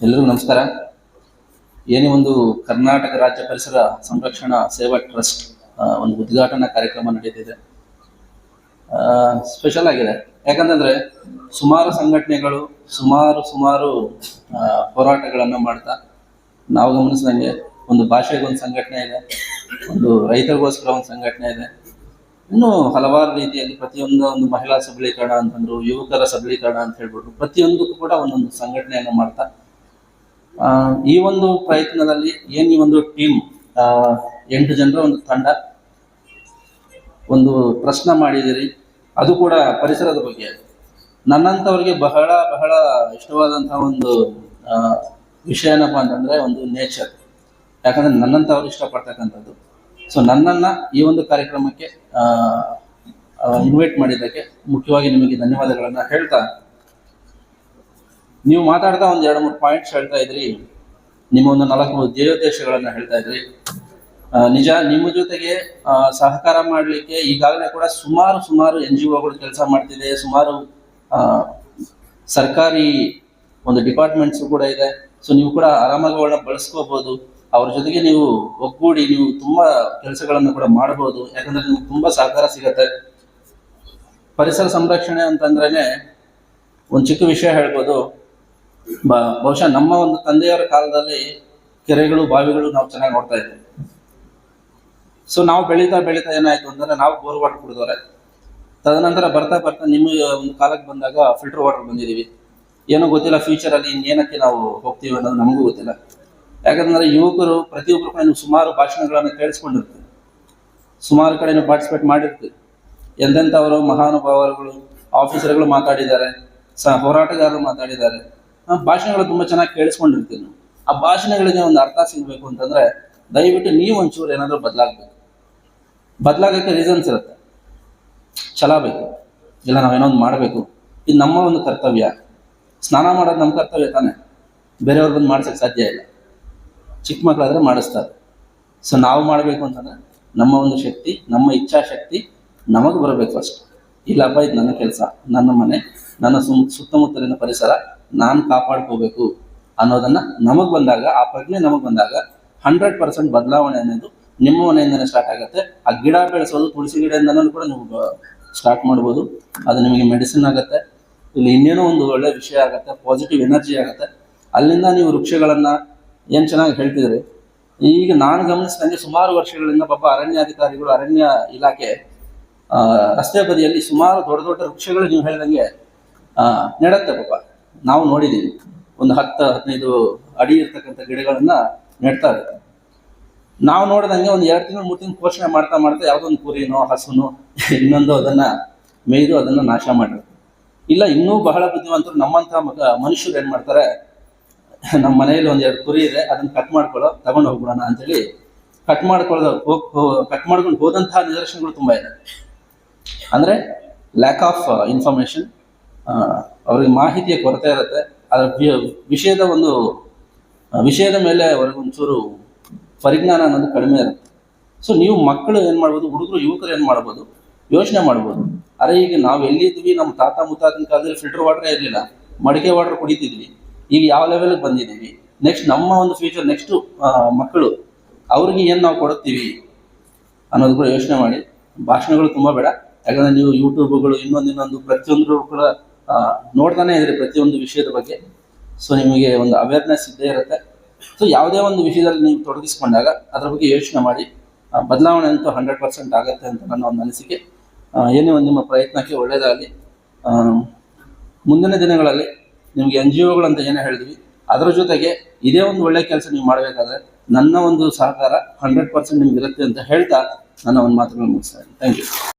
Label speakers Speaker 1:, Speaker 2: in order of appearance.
Speaker 1: ಎಲ್ರಿಗೂ ನಮಸ್ಕಾರ. ಏನೇ ಒಂದು ಕರ್ನಾಟಕ ರಾಜ್ಯ ಪರಿಸರ ಸಂರಕ್ಷಣಾ ಸೇವಾ ಟ್ರಸ್ಟ್ ಒಂದು ಉದ್ಘಾಟನಾ ಕಾರ್ಯಕ್ರಮ ನಡೀತಿದೆ ಸ್ಪೆಷಲ್ ಆಗಿದೆ. ಯಾಕಂತಂದ್ರೆ ಸುಮಾರು ಸಂಘಟನೆಗಳು ಸುಮಾರು ಸುಮಾರು ಹೋರಾಟಗಳನ್ನು ಮಾಡ್ತಾ ನಾವು ಗಮನಿಸಿದಂಗೆ ಒಂದು ಭಾಷೆಗೊಂದು ಸಂಘಟನೆ ಇದೆ, ಒಂದು ರೈತರಿಗೋಸ್ಕರ ಒಂದು ಸಂಘಟನೆ ಇದೆ ಇನ್ನು ಹಲವಾರು ರೀತಿಯಲ್ಲಿ ಪ್ರತಿಯೊಂದು ಒಂದು ಮಹಿಳಾ ಸಬಲೀಕರಣ ಅಂತಂದ್ರು, ಯುವಕರ ಸಬಲೀಕರಣ ಅಂತ ಹೇಳ್ಬಿಟ್ಟು ಪ್ರತಿಯೊಂದಕ್ಕೂ ಕೂಡ ಒಂದೊಂದು ಸಂಘಟನೆಯನ್ನು ಮಾಡ್ತಾ ಈ ಒಂದು ಪ್ರಯತ್ನದಲ್ಲಿ ಏನು ಈ ಒಂದು ಟೀಮ್ ಎಂಟು ಜನರ ಒಂದು ತಂಡ ಒಂದು ಪ್ರಶ್ನೆ ಮಾಡಿದಿರಿ. ಅದು ಕೂಡ ಪರಿಸರದ ಬಗ್ಗೆ. ನನ್ನಂಥವ್ರಿಗೆ ಬಹಳ ಬಹಳ ಇಷ್ಟವಾದಂತಹ ಒಂದು ವಿಷಯ ಏನಪ್ಪ ಅಂತಂದ್ರೆ ಒಂದು ನೇಚರ್ ಯಾಕಂದ್ರೆ ನನ್ನಂಥವ್ರು ಇಷ್ಟಪಡ್ತಕ್ಕಂಥದ್ದು. ಸೊ ನನ್ನನ್ನ ಈ ಒಂದು ಕಾರ್ಯಕ್ರಮಕ್ಕೆ ಇನ್ವೈಟ್ ಮಾಡಿದ್ದಕ್ಕೆ ಮುಖ್ಯವಾಗಿ ನಿಮಗೆ ಧನ್ಯವಾದಗಳನ್ನ ಹೇಳ್ತಾ, ನೀವು ಮಾತಾಡ್ತಾ ಒಂದ್ ಎರಡು ಮೂರು ಪಾಯಿಂಟ್ಸ್ ಹೇಳ್ತಾ ಇದ್ರಿ, ನಿಮ್ಮ ಒಂದು ನಾಲ್ಕು ಧ್ಯೇಯೋದ್ದೇಶಗಳನ್ನು ಹೇಳ್ತಾ ಇದ್ರಿ. ನಿಜ, ನಿಮ್ಮ ಜೊತೆಗೆ ಸಹಕಾರ ಮಾಡಲಿಕ್ಕೆ ಈಗಾಗಲೇ ಕೂಡ ಸುಮಾರು ಸುಮಾರು ಎನ್ ಜಿ ಒಗಳು ಕೆಲಸ ಮಾಡ್ತಿದೆ, ಸುಮಾರು ಸರ್ಕಾರಿ ಒಂದು ಡಿಪಾರ್ಟ್ಮೆಂಟ್ಸ್ ಕೂಡ ಇದೆ. ಸೊ ನೀವು ಕೂಡ ಆರಾಮಾಗಿ ಅವಳನ್ನ ಬಳಸ್ಕೋಬಹುದು ಅವ್ರ ಜೊತೆಗೆ ನೀವು ಒಗ್ಗೂಡಿ ನೀವು ತುಂಬಾ ಕೆಲಸಗಳನ್ನು ಕೂಡ ಮಾಡಬಹುದು ಯಾಕಂದ್ರೆ ನಿಮ್ಗೆ ತುಂಬಾ ಸಹಕಾರ ಸಿಗತ್ತೆ. ಪರಿಸರ ಸಂರಕ್ಷಣೆ ಅಂತಂದ್ರೇನೆ ಒಂದು ಚಿಕ್ಕ ವಿಷಯ ಹೇಳ್ಬೋದು. ಬಹುಶಃ ನಮ್ಮ ಒಂದು ತಂದೆಯವರ ಕಾಲದಲ್ಲಿ ಕೆರೆಗಳು, ಬಾವಿಗಳು ನಾವು ಚೆನ್ನಾಗಿ ನೋಡ್ತಾ ಇದ್ವಿ. ಸೊ ನಾವು ಬೆಳೀತಾ ಬೆಳೀತಾ ಏನಾಯ್ತು ಅಂದ್ರೆ ನಾವು ಬೋರ್ ವಾಟರ್ ಕುಡಿದವ್ರೆ. ತದನಂತರ ಬರ್ತಾ ಬರ್ತಾ ನಿಮ್ಮ ಒಂದು ಕಾಲಕ್ಕೆ ಬಂದಾಗ ಫಿಲ್ಟರ್ ವಾಟರ್ ಬಂದಿದೀವಿ. ಏನೋ ಗೊತ್ತಿಲ್ಲ ಫ್ಯೂಚರ್ ಅಲ್ಲಿ ಇನ್ನೇನಕ್ಕೆ ನಾವು ಹೋಗ್ತೀವಿ ಅನ್ನೋದು ನಮಗೂ ಗೊತ್ತಿಲ್ಲ. ಯಾಕಂದ್ರೆ ಯುವಕರು ಪ್ರತಿಯೊಬ್ಬರು ಕೂಡ ನೀವು ಸುಮಾರು ಭಾಷಣಗಳನ್ನು ಕೇಳಿಸ್ಕೊಂಡಿರ್ತೀವಿ ಸುಮಾರು ಕಡೆ ನೀವು ಪಾರ್ಟಿಸಿಪೇಟ್ ಮಾಡಿರ್ತೀವಿ ಎಂತೆಂಥವರು ಮಹಾನುಭಾವರುಗಳು ಆಫೀಸರ್ಗಳು ಮಾತಾಡಿದ್ದಾರೆ, ಸ ಹೋರಾಟಗಾರರು ಮಾತಾಡಿದ್ದಾರೆ. ಭಾಷಣಗಳು ತುಂಬಾ ಚೆನ್ನಾಗಿ ಕೇಳಿಸ್ಕೊಂಡಿರ್ತೀವಿ ನಾವು. ಆ ಭಾಷಣಗಳಿಗೆ ಒಂದು ಅರ್ಥ ಸಿಗಬೇಕು ಅಂತಂದ್ರೆ ದಯವಿಟ್ಟು ನೀವು ಒಂಚೂರು ಏನಾದರೂ ಬದಲಾಗಬೇಕು. ಬದಲಾಗಕ್ಕೆ ರೀಸನ್ಸ್ ಇರುತ್ತೆ. ಛಲ ಬೇಕು. ಇಲ್ಲ ನಾವೇನೋ ಒಂದು ಮಾಡಬೇಕು. ಇದು ನಮ್ಮ ಒಂದು ಕರ್ತವ್ಯ. ಸ್ನಾನ ಮಾಡೋದು ನಮ್ಮ ಕರ್ತವ್ಯ ತಾನೆ. ಬೇರೆಯವ್ರು ಬಂದು ಮಾಡ್ಸೋಕ್ಕೆ ಸಾಧ್ಯ ಇಲ್ಲ. ಚಿಕ್ಕ ಮಕ್ಕಳಾದ್ರೆ ಮಾಡಿಸ್ತಾರೆ. ಸೊ ನಾವು ಮಾಡಬೇಕು ಅಂತಂದ್ರೆ ನಮ್ಮ ಒಂದು ಶಕ್ತಿ, ನಮ್ಮ ಇಚ್ಛಾಶಕ್ತಿ ನಮಗೆ ಬರಬೇಕು ಫಸ್ಟ್ ಇಲ್ಲಪ್ಪ ಇದು ನನ್ನ ಕೆಲಸ, ನನ್ನ ಮನೆ, ನನ್ನ ಸುಮ್, ಸುತ್ತಮುತ್ತಲಿನ ಪರಿಸರ ನಾನು ಕಾಪಾಡ್ಕೋಬೇಕು ಅನ್ನೋದನ್ನ ನಮಗೆ ಬಂದಾಗ, ಆ ಪ್ರಜ್ಞೆ ನಮಗೆ ಬಂದಾಗ ಹಂಡ್ರೆಡ್ ಪರ್ಸೆಂಟ್ ಬದಲಾವಣೆ ಅನ್ನೋದು ನಿಮ್ಮ ಮನೆಯಿಂದನೇ ಸ್ಟಾರ್ಟ್ ಆಗುತ್ತೆ. ಆ ಗಿಡ ಬೆಳೆಸೋದು ತುಳಸಿ ಗಿಡದಿಂದನೂ ಕೂಡ ನೀವು ಸ್ಟಾರ್ಟ್ ಮಾಡ್ಬೋದು. ಅದು ನಿಮಗೆ ಮೆಡಿಸಿನ್ ಆಗುತ್ತೆ. ಇಲ್ಲಿ ಇನ್ನೇನೋ ಒಂದು ಒಳ್ಳೆ ವಿಷಯ ಆಗುತ್ತೆ, ಪಾಸಿಟಿವ್ ಎನರ್ಜಿ ಆಗುತ್ತೆ. ಅಲ್ಲಿಂದ ನೀವು ವೃಕ್ಷಗಳನ್ನ ಏನ್ ಚೆನ್ನಾಗಿ ಹೇಳ್ತಿದ್ರಿ? ಈಗ ನಾನು ಗಮನಿಸಿದಂಗೆ ಸುಮಾರು ವರ್ಷಗಳಿಂದ ಪಾಪ ಅರಣ್ಯಾಧಿಕಾರಿಗಳು, ಅರಣ್ಯ ಇಲಾಖೆ ರಸ್ತೆ ಬದಿಯಲ್ಲಿ ಸುಮಾರು ದೊಡ್ಡ ದೊಡ್ಡ ವೃಕ್ಷಗಳು ನೀವು ಹೇಳಿದಂಗೆ ನೆಡತ್ತೆ ಪಾಪ. ನಾವು ನೋಡಿದ್ದೀವಿ ಒಂದು ಹತ್ತು, ಹದಿನೈದು ಅಡಿ ಇರ್ತಕ್ಕಂಥ ಗಿಡಗಳನ್ನು ನೆಡ್ತಾ ಇರುತ್ತೆ. ನಾವು ನೋಡಿದಂಗೆ ಒಂದು ಎರಡು ತಿಂಗಳು, ಮೂರು ತಿಂಗಳು ಪೋಷಣೆ ಮಾಡ್ತಾ ಮಾಡ್ತಾ ಯಾವುದೋ ಒಂದು ಕುರಿನೋ, ಹಸುನೋ, ಇನ್ನೊಂದು ಅದನ್ನ ಮೇಯ್ದು ಅದನ್ನ ನಾಶ ಮಾಡಿರುತ್ತೆ. ಇಲ್ಲ, ಇನ್ನೂ ಬಹಳ ಬುದ್ಧಿವಂತರು ನಮ್ಮಂತ ಮಗ ಮನುಷ್ಯರು ಏನು ಮಾಡ್ತಾರೆ? ನಮ್ಮ ಮನೆಯಲ್ಲಿ ಒಂದ್ ಎರಡು ಕುರಿ ಇದೆ, ಅದನ್ನ ಕಟ್ ಮಾಡ್ಕೊಳ್ಳೋ, ತಗೊಂಡು ಹೋಗ್ಬಿಡೋಣ ಅಂತೇಳಿ ಕಟ್ ಮಾಡ್ಕೊಳ್ಳೋ ಹೋಗ್ ಕಟ್ ಮಾಡ್ಕೊಂಡು ಹೋದಂತಹ ನಿದರ್ಶನಗಳು ತುಂಬಾ ಇದೆ. ಅಂದ್ರೆ ಲ್ಯಾಕ್ ಆಫ್ ಇನ್ಫಾರ್ಮೇಶನ್ ಅವ್ರಿಗೆ ಮಾಹಿತಿಯ ಕೊರತೆ ಇರುತ್ತೆ. ಅದರ ವಿಷಯದ ಒಂದು ವಿಷಯದ ಮೇಲೆ ಅವ್ರಿಗೆ ಒಂಚೂರು ಪರಿಜ್ಞಾನ ಅನ್ನೋದು ಕಡಿಮೆ ಇರುತ್ತೆ. ಸೊ ನೀವು ಮಕ್ಕಳು ಏನ್ ಮಾಡ್ಬೋದು, ಹುಡುಗರು ಯುವಕರು ಏನ್ ಮಾಡ್ಬೋದು, ಯೋಚನೆ ಮಾಡ್ಬೋದು. ಅರೆ ಈಗ ನಾವು ಎಲ್ಲಿದ್ವಿ ನಮ್ಮ ತಾತ ಮುತ್ತಾತನ ಕಾಲದಲ್ಲಿ ಫಿಲ್ಟರ್ ವಾಟರ್ ಇರಲಿಲ್ಲ, ಮಡಿಕೆ ವಾಟರ್ ಕುಡಿತಿದ್ವಿ. ಈಗ ಯಾವ ಲೆವೆಲ್ಗೆ ಬಂದಿದ್ದೀವಿ? ನೆಕ್ಸ್ಟ್ ನಮ್ಮ ಒಂದು ಫ್ಯೂಚರ್ ನೆಕ್ಸ್ಟ್ ಮಕ್ಕಳು, ಅವ್ರಿಗೆ ಏನು ನಾವು ಕೊಡುತ್ತೀವಿ ಅನ್ನೋದು ಕೂಡ ಯೋಚನೆ ಮಾಡಿ. ಭಾಷಣಗಳು ತುಂಬಾ ಬೇಡ. ಯಾಕಂದ್ರೆ ನೀವು ಯೂಟ್ಯೂಬ್ಗಳು ಇನ್ನೊಂದು ಇನ್ನೊಂದು ಪ್ರತಿಯೊಂದು ಕೂಡ ನೋಡ್ತಾನೆ ಇದ್ರಿ ಪ್ರತಿಯೊಂದು ವಿಷಯದ ಬಗ್ಗೆ. ಸೊ ನಿಮಗೆ ಒಂದು ಅವೇರ್ನೆಸ್ ಇದ್ದೇ ಇರುತ್ತೆ. ಸೊ ಯಾವುದೇ ಒಂದು ವಿಷಯದಲ್ಲಿ ನೀವು ತೊಡಗಿಸ್ಕೊಂಡಾಗ ಅದ್ರ ಬಗ್ಗೆ ಯೋಚನೆ ಮಾಡಿ. ಬದಲಾವಣೆ ಅಂತೂ ಹಂಡ್ರೆಡ್ ಪರ್ಸೆಂಟ್ ಆಗುತ್ತೆ ಅಂತ ನನ್ನ ಒಂದು ಅನಿಸಿಕೆ. ಏನೇ ಒಂದು ನಿಮ್ಮ ಪ್ರಯತ್ನಕ್ಕೆ ಒಳ್ಳೆಯದಾಗಲಿ ಮುಂದಿನ ದಿನಗಳಲ್ಲಿ ನಿಮಗೆ ಎನ್ ಜಿ ಒಗಳಂತ ಏನೇ ಹೇಳಿದ್ವಿ, ಅದರ ಜೊತೆಗೆ ಇದೇ ಒಂದು ಒಳ್ಳೆ ಕೆಲಸ ನೀವು ಮಾಡಬೇಕಾದ್ರೆ ನನ್ನ ಒಂದು ಸಹಕಾರ ಹಂಡ್ರೆಡ್ ಪರ್ಸೆಂಟ್ ನಿಮ್ಗೆ ಇರುತ್ತೆ ಅಂತ ಹೇಳ್ತಾ ನನ್ನ ಒಂದು ಮಾತುಗಳನ್ನು ಮುಗಿಸ್ತಾ ಥ್ಯಾಂಕ್ ಯು